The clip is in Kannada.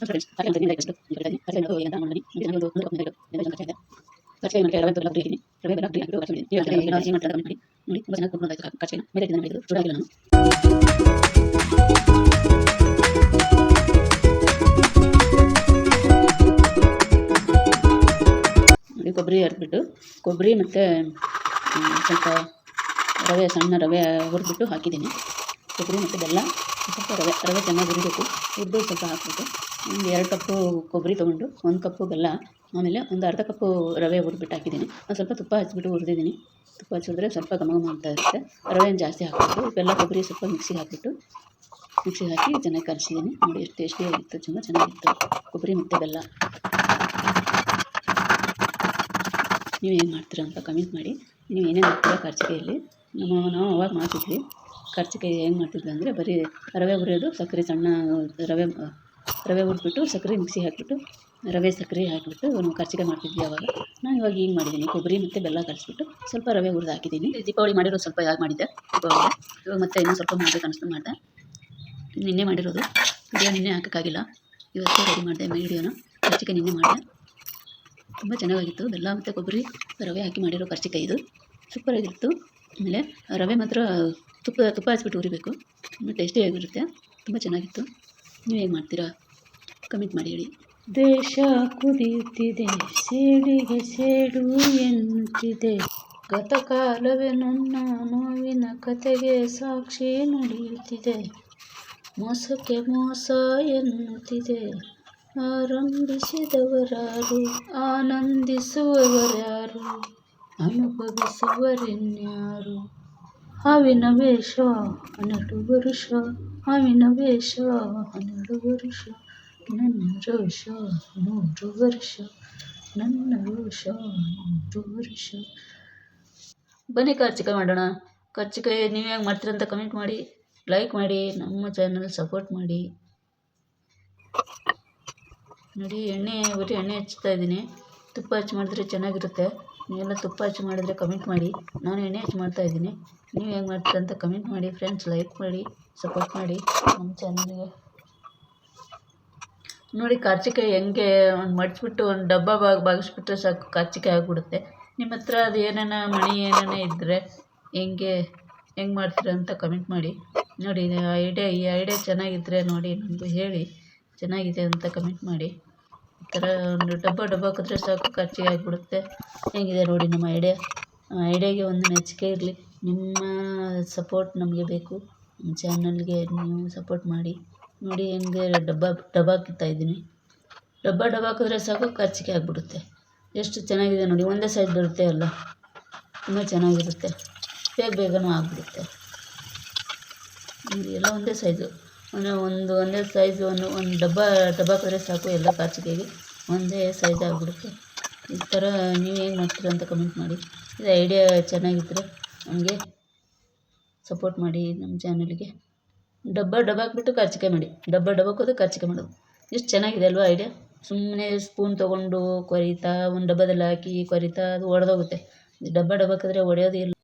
ಫ್ರೆಂಡ್ಸ್ ಕರ್ಚೆ ಅಂತ ನೀರು ಈ ಕಡೆ ಕರ್ಚೆ ಅಂತ ಏನು ಮಾಡಿ ಇದು ನನಗೆ ಒಂದು ಒಂದು ಕಪ್ ನೀರು ಎರಡು ಜನ ಕರ್ಚೆ ಕರ್ಚೆ ಮಾಡಿ ರವೆ ಬೆಲ್ಲ ಹಾಕಿದ್ದೀನಿ ರವೆ ಬೆಲ್ಲ ಹಾಕಿ ಹಾಕಿ ಕರ್ಚೆ ಮಾಡಿ ನೀವು ಅದನ್ನ ಏನು ಮಾಡ್ತಾರೆ ಮಾಡಿ ನೋಡಿ ತುಂಬ ಚೆನ್ನಾಗಿ ಕುತ್ಕೊಂಡು ಆಯ್ತು ಕರ್ಚೆನ ಮೇಲೆ ಇದನ್ನು ಮಾಡಿದ್ರು ಚೂಡಾಗಿಲ್ಲ ನಾನು ನೋಡಿ ಕೊಬ್ಬರಿ ಹರಿದ್ಬಿಟ್ಟು ಕೊಬ್ಬರಿ ಮತ್ತು ಸ್ವಲ್ಪ ರವೆ ಸಣ್ಣ ರವೆ ಹುರಿದ್ಬಿಟ್ಟು ಹಾಕಿದ್ದೀನಿ ಕೊಬ್ಬರಿ ಮತ್ತು ಬೆಲ್ಲ ಸ್ವಲ್ಪ ರವೆ ರವೆ ಚೆನ್ನಾಗಿ ಹುರಿಬೇಕು ಹುರಿದು ಸ್ವಲ್ಪ ಹಾಕ್ಬಿಟ್ಟು ಒಂದು ಎರಡು ಕಪ್ಪು ಕೊಬ್ಬರಿ ತೊಗೊಂಡು, ಒಂದು ಕಪ್ಪು ಬೆಲ್ಲ, ಆಮೇಲೆ ಒಂದು ಅರ್ಧ ಕಪ್ಪು ರವೆ ಹುರಿದ್ಬಿಟ್ಟು ಹಾಕಿದ್ದೀನಿ. ಒಂದು ಸ್ವಲ್ಪ ತುಪ್ಪ ಹಚ್ಬಿಟ್ಟು ಹುರಿದಿದ್ದೀನಿ. ತುಪ್ಪ ಹಚ್ಚಿದ್ರೆ ಸ್ವಲ್ಪ ಘಮ ಘಮ ಅಂತ ಇರುತ್ತೆ. ರವೆನ ಜಾಸ್ತಿ ಹಾಕಬೇಕು ಬೆಲ್ಲ, ಕೊಬ್ಬರಿ ಸ್ವಲ್ಪ ಮಿಕ್ಸಿಗೆ ಹಾಕಿಬಿಟ್ಟು, ಮಿಕ್ಸಿಗೆ ಹಾಕಿ ಚೆನ್ನಾಗಿ ಕಲಿಸಿದ್ದೀನಿ ನೋಡಿ ಎಷ್ಟು ಟೇಸ್ಟಿಯಾಗಿತ್ತು ತುಂಬ ಚೆನ್ನಾಗಿತ್ತು. ಕೊಬ್ಬರಿ ಮತ್ತು ಬೆಲ್ಲ. ನೀವು ಏನು ಮಾಡ್ತೀರಾ ಅಂತ ಕಮೆಂಟ್ ಮಾಡಿ. ನೀವು ಏನೇನು ಮಾಡ್ತೀರಾ ಕರ್ಜಿಕಾಯಲ್ಲಿ ನಮ್ಮ ನಾವು ಅವಾಗ ಮಾಡ್ತಿದ್ವಿ. ಕರ್ಚಿಕಾಯಿ ಹೆಂಗೆ ಮಾಡ್ತಿದ್ವಿ ಅಂದರೆ ಬರೀ ರವೆ ಹುರಿಯೋದು, ಸಕ್ಕರೆ ಸಣ್ಣ ರವೆ ರವೆ ಹುರಿದ್ಬಿಟ್ಟು ಸಕ್ಕರೆ ಮಿಕ್ಸಿ ಹಾಕಿಬಿಟ್ಟು, ರವೆ ಸಕ್ಕರೆ ಹಾಕಿಬಿಟ್ಟು ನಾವು ಕರ್ಚಿಗೆ ಮಾಡ್ತಿದ್ವಿ ಅವಾಗ. ನಾನು ಇವಾಗ ಏನು ಮಾಡಿದ್ದೀನಿ ಕೊಬ್ಬರಿ ಮತ್ತು ಬೆಲ್ಲ ಕಲಿಸ್ಬಿಟ್ಟು ಸ್ವಲ್ಪ ರವೆ ಹುರಿದು ಹಾಕಿದ್ದೀನಿ ದೀಪಾವಳಿ ಮಾಡಿರೋದು ಸ್ವಲ್ಪ ಯಾವಾಗ ಮಾಡಿದ್ದೆ? ದೀಪಾವಳಿ. ಇವಾಗ ಮತ್ತೆ ಇನ್ನೂ ಸ್ವಲ್ಪ ಮಾಡಬೇಕು ಅನಿಸ್ತು ಮಾಡಿದೆ. ನಿನ್ನೆ ಮಾಡಿರೋದು. ವಿಡಿಯೋ ನಿನ್ನೆ ಹಾಕೋಕ್ಕಾಗಿಲ್ಲ. ಇವತ್ತೇ ರೆಡಿ ಮಾಡಿದೆ ವಿಡಿಯೋನ. ಕರ್ಜಿಕಾಯಿ ನಿನ್ನೆ ಮಾಡಿದೆ. ತುಂಬ ಚೆನ್ನಾಗಿತ್ತು ಬೆಲ್ಲ ಮತ್ತು ಕೊಬ್ಬರಿ, ರವೆ ಹಾಕಿ ಮಾಡಿರೋ ಕರ್ಜಿಕಾಯಿ ಇದು. ಸೂಪರಾಗಿತ್ತು ಆಮೇಲೆ ರವೆ ಮಾತ್ರ ತುಪ್ಪ ತುಪ್ಪ ಹಚ್ಬಿಟ್ಟು ಉರಿಬೇಕು ತುಂಬ ಟೇಸ್ಟಿಯಾಗಿರುತ್ತೆ ತುಂಬ ಚೆನ್ನಾಗಿತ್ತು. ನೀವು ಹೇಗೆ ಮಾಡ್ತೀರಾ? ಕಮೆಂಟ್ ಮಾಡಿ ಹೇಳಿ. ದೇಶ ಕುದಿಯುತ್ತಿದೆ ಸೇಡಿಗೆ ಸೇಡು ಎನ್ನುತ್ತಿದೆ. ಗತಕಾಲವೇ ನನ್ನ ನೋವಿನ ಕತೆಗೆ ಸಾಕ್ಷಿ ನುಡಿಯುತ್ತಿದೆ. ಮೋಸಕ್ಕೆ ಮೋಸ ಎನ್ನುತ್ತಿದೆ. ಆರಂಭಿಸಿದವರಾರು ಆನಂದಿಸುವವರ್ಯಾರು ಅನುಭವಿಸುವರೆನ್ಯಾರು. ಹಾವಿನ ವೇಷ ಹನ್ನೆರಡು ವರುಷ. ಹಾವಿನ ವೇಷ ಹನ್ನೆರಡು ವರುಷ. ನನ್ನ ರೋಷ ನೂರು ವರ್ಷ. ನನ್ನ ರೋಷ ನೂರು ವರ್ಷ. ಬನ್ನಿ ಕರ್ಚಿಕಾಯಿ ಮಾಡೋಣ. ಕರ್ಚಿಕಾಯಿ ನೀವು ಹೆಂಗೆ ಮಾಡ್ತೀರಂತ ಕಮೆಂಟ್ ಮಾಡಿ ಲೈಕ್ ಮಾಡಿ, ನಮ್ಮ ಚಾನಲ್ ಸಪೋರ್ಟ್ ಮಾಡಿ. ನೋಡಿ, ಎಣ್ಣೆ ಬರೀ ಎಣ್ಣೆ ಹಚ್ತಾ ಇದ್ದೀನಿ. ತುಪ್ಪ ಹಚ್ಚಿ ಮಾಡಿದ್ರೆ ಚೆನ್ನಾಗಿರುತ್ತೆ. ನೀವೆಲ್ಲ ತುಪ್ಪ ಹಚ್ಚಿ ಮಾಡಿದರೆ ಕಮೆಂಟ್ ಮಾಡಿ. ನಾನು ಎಣ್ಣೆ ಹಚ್ಚಿ ಮಾಡ್ತಾ ಇದ್ದೀನಿ. ನೀವು ಹೆಂಗೆ ಮಾಡ್ತೀರ ಅಂತ ಕಮೆಂಟ್ ಮಾಡಿ. ಫ್ರೆಂಡ್ಸ್ ಲೈಕ್ ಮಾಡಿ ಸಪೋರ್ಟ್ ಮಾಡಿ ನಮ್ಮ ಚಾನಲ್ಗೆ ನೋಡಿ, ಕರ್ಚಿಕಾಯಿ ಹೆಂಗೆ ಒಂದು ಮಡಿಸ್ಬಿಟ್ಟು ಒಂದು ಡಬ್ಬ ಬಾಗಿ ಬಾಗಿಸ್ಬಿಟ್ರೆ ಸಾಕು, ಕರ್ಚಿಕಾಯಿ ಆಗಿಬಿಡುತ್ತೆ. ನಿಮ್ಮ ಹತ್ರ ಅದು ಏನೇನ, ಮಣಿ ಏನೇನ ಇದ್ದರೆ ಹೆಂಗೆ ಹೆಂಗೆ ಮಾಡ್ತೀರ ಅಂತ ಕಮೆಂಟ್ ಮಾಡಿ. ನೋಡಿ ಐಡಿಯಾ ಈ ಐಡಿಯಾ ಚೆನ್ನಾಗಿದ್ದರೆ ನೋಡಿ ನನಗೂ ಹೇಳಿ ಚೆನ್ನಾಗಿದೆ ಅಂತ ಕಮೆಂಟ್ ಮಾಡಿ. ಈ ಥರ ಒಂದು ಡಬ್ಬ ಡಬ್ಬ ಹಾಕಿದ್ರೆ ಸಾಕು ಖರ್ಚಿಗೆ ಆಗಿಬಿಡುತ್ತೆ. ಹೇಗಿದೆ ನೋಡಿ ನಮ್ಮ ಐಡಿಯಾ? ಐಡಿಯಾಗೆ ಒಂದು ಮೆಚ್ಚುಗೆ ಇರಲಿ. ನಿಮ್ಮ ಸಪೋರ್ಟ್ ನಮಗೆ ಬೇಕು. ಚಾನಲ್ಗೆ ನೀವು ಸಪೋರ್ಟ್ ಮಾಡಿ. ನೋಡಿ ಹೆಂಗೆ ಡಬ್ಬ ಡಬ್ಬ ಇದ್ದೀನಿ. ಡಬ್ಬ ಡಬ್ಬ ಹಾಕಿದ್ರೆ ಸಾಕು ಖರ್ಚಿಗೆ ಆಗಿಬಿಡುತ್ತೆ. ಎಷ್ಟು ಚೆನ್ನಾಗಿದೆ ನೋಡಿ, ಒಂದೇ ಸೈಜ್ ಬರುತ್ತೆ ಅಲ್ಲ? ತುಂಬ ಚೆನ್ನಾಗಿರುತ್ತೆ. ಬೇಗ ಬೇಗನೂ ಆಗಿಬಿಡುತ್ತೆ. ಎಲ್ಲ ಒಂದೇ ಸೈಜು ಒಂದು ಒಂದು ಒಂದೇ ಸೈಜ್ ಒಂದು ಒಂದು ಡಬ್ಬ ಡಬ್ಬ ಕರೆ ಸಾಕು ಎಲ್ಲ ಕಾಚಿಗೆಗೆ ಒಂದೇ ಸೈಜ್ ಆಗಿಬಿಡುತ್ತೆ. ಈ ಥರ ನೀವು ಏನು ಮಾಡ್ತೀರಾ ಅಂತ ಕಮೆಂಟ್ ಮಾಡಿ. ಇದು ಐಡಿಯಾ ಚೆನ್ನಾಗಿದ್ದರೆ ನಮಗೆ ಸಪೋರ್ಟ್ ಮಾಡಿ ನಮ್ಮ ಚಾನಲ್ಗೆ ಡಬ್ಬ ಡಬ್ಬ ಹಾಕ್ಬಿಟ್ಟು ಕರ್ಚಿಕೆ ಮಾಡಿ. ಡಬ್ಬ ಡಬ್ಬ ಹಾಕೋದು ಕರ್ಚಿಕಾಯಿ ಮಾಡೋದು. ಎಷ್ಟು ಚೆನ್ನಾಗಿದೆ ಅಲ್ವಾ ಐಡಿಯಾ ಸುಮ್ಮನೆ ಸ್ಪೂನ್ ತೊಗೊಂಡು ಕೊರಿತಾ, ಒಂದು ಡಬ್ಬದಲ್ಲಿ ಹಾಕಿ ಕೊರಿತಾ, ಅದು ಒಡೆದೋಗುತ್ತೆ. ಡಬ್ಬ ಡಬ್ಬ ಹಾಕಿದ್ರೆ ಒಡೆಯೋದೇ ಇಲ್ಲ.